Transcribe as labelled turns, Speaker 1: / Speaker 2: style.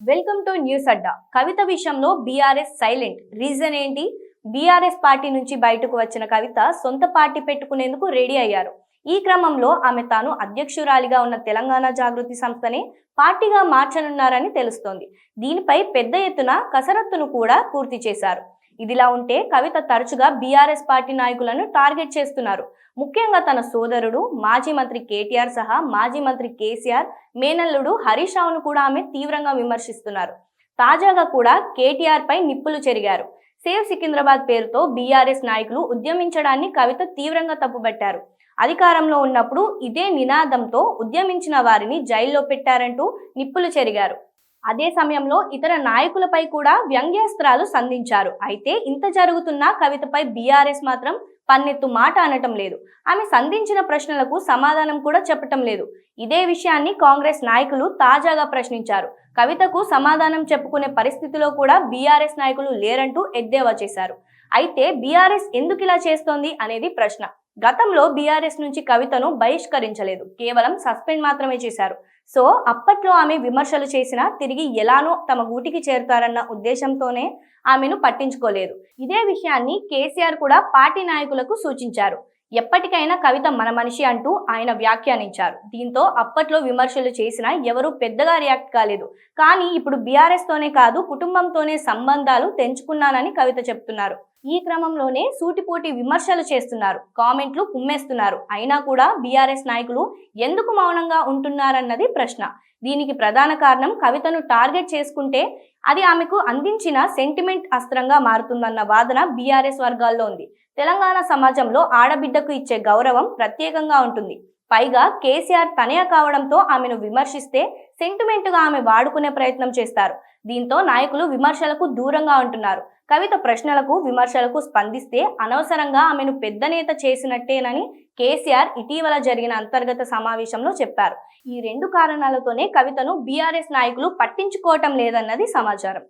Speaker 1: Welcome to news Adda. Kavitha విషయంలో BRS silent. Reason ఏంటి? BRS party నుంచి బయటకు వచ్చిన కవిత సొంత పార్టీ పెట్టుకునేందుకు రెడీ అయ్యారు. ఈ క్రమంలో ఆమె తాను అధ్యక్షురాలిగా ఉన్న తెలంగాణ జాగృతి సంస్థని పార్టీగా మార్చనున్నారని తెలుస్తోంది. దీనిపై పెద్ద ఎత్తున కసరత్తును కూడా పూర్తి చేశారు. ఇదిలా ఉంటే కవిత తరచుగా బీఆర్ఎస్ పార్టీ నాయకులను టార్గెట్ చేస్తున్నారు. ముఖ్యంగా తన సోదరుడు మాజీ మంత్రి కేటీఆర్ సహా మాజీ మంత్రి కేసీఆర్ మేనల్లుడు హరీష్ రావును కూడా ఆమె తీవ్రంగా విమర్శిస్తున్నారు. తాజాగా కూడా కేటీఆర్ పై నిప్పులు చెరిగారు. సేవ్ సికింద్రాబాద్ పేరుతో బీఆర్ఎస్ నాయకులు ఉద్యమించడాన్ని కవిత తీవ్రంగా తప్పుబట్టారు. అధికారంలో ఉన్నప్పుడు ఇదే నినాదంతో ఉద్యమించిన వారిని జైల్లో పెట్టారంటూ నిప్పులు చెరిగారు. అదే సమయంలో ఇతర నాయకులపై కూడా వ్యంగ్యాస్త్రాలు సంధించారు. అయితే ఇంత జరుగుతున్నా కవితపై బీఆర్ఎస్ మాత్రం పన్నెత్తు మాట అనటం లేదు. ఆమె సంధించిన ప్రశ్నలకు సమాధానం కూడా చెప్పటం లేదు. ఇదే విషయాన్ని కాంగ్రెస్ నాయకులు తాజాగా ప్రశ్నించారు. కవితకు సమాధానం చెప్పుకునే పరిస్థితిలో కూడా బీఆర్ఎస్ నాయకులు లేరంటూ ఎద్దేవా చేశారు. అయితే బీఆర్ఎస్ ఎందుకు ఇలా చేస్తోంది అనేది ప్రశ్న. గతంలో బీఆర్ఎస్ నుంచి కవితను బహిష్కరించలేదు. కేవలం సస్పెండ్ మాత్రమే చేశారు. సో అప్పట్లో ఆమె విమర్శలు చేసినా తిరిగి ఎలానో తమ గూటికి చేరుతారన్న ఉద్దేశంతోనే ఆమెను పట్టించుకోలేదు. ఇదే విషయాన్ని కేసీఆర్ కూడా పార్టీ నాయకులకు సూచించారు. ఎప్పటికైనా కవిత మన మనిషి అంటూ ఆయన వ్యాఖ్యానించారు. దీంతో అప్పట్లో విమర్శలు చేసినా ఎవరూ పెద్దగా రియాక్ట్ కాలేదు. కానీ ఇప్పుడు బీఆర్ఎస్ తోనే కాదు కుటుంబంతోనే సంబంధాలు తెంచుకున్నానని కవిత చెప్తున్నారు. ఈ క్రమంలోనే సూటిపోటి విమర్శలు చేస్తున్నారు. కామెంట్లు కుమ్మేస్తున్నారు. అయినా కూడా బీఆర్ఎస్ నాయకులు ఎందుకు మౌనంగా ఉంటున్నారన్నది ప్రశ్న. దీనికి ప్రధాన కారణం కవితను టార్గెట్ చేసుకుంటే అది ఆమెకు అందించిన సెంటిమెంట్ అస్త్రంగా మారుతుందన్న వాదన బీఆర్ఎస్ వర్గాల్లో ఉంది. తెలంగాణ సమాజంలో ఆడబిడ్డకు ఇచ్చే గౌరవం ప్రత్యేకంగా ఉంటుంది. పైగా కేసీఆర్ తనయ కావడంతో ఆమెను విమర్శిస్తే సెంటిమెంట్గా ఆమె వాడుకునే ప్రయత్నం చేస్తారు. దీంతో నాయకులు విమర్శలకు దూరంగా ఉంటున్నారు. కవిత ప్రశ్నలకు విమర్శలకు స్పందిస్తే అనవసరంగా ఆమెను పెద్ద నేత చేసినట్టేనని కేసీఆర్ ఇటీవల జరిగిన అంతర్గత సమావేశంలో చెప్పారు. ఈ రెండు కారణాలతోనే కవితను బీఆర్ఎస్ నాయకులు పట్టించుకోవటం లేదన్నది సమాచారం.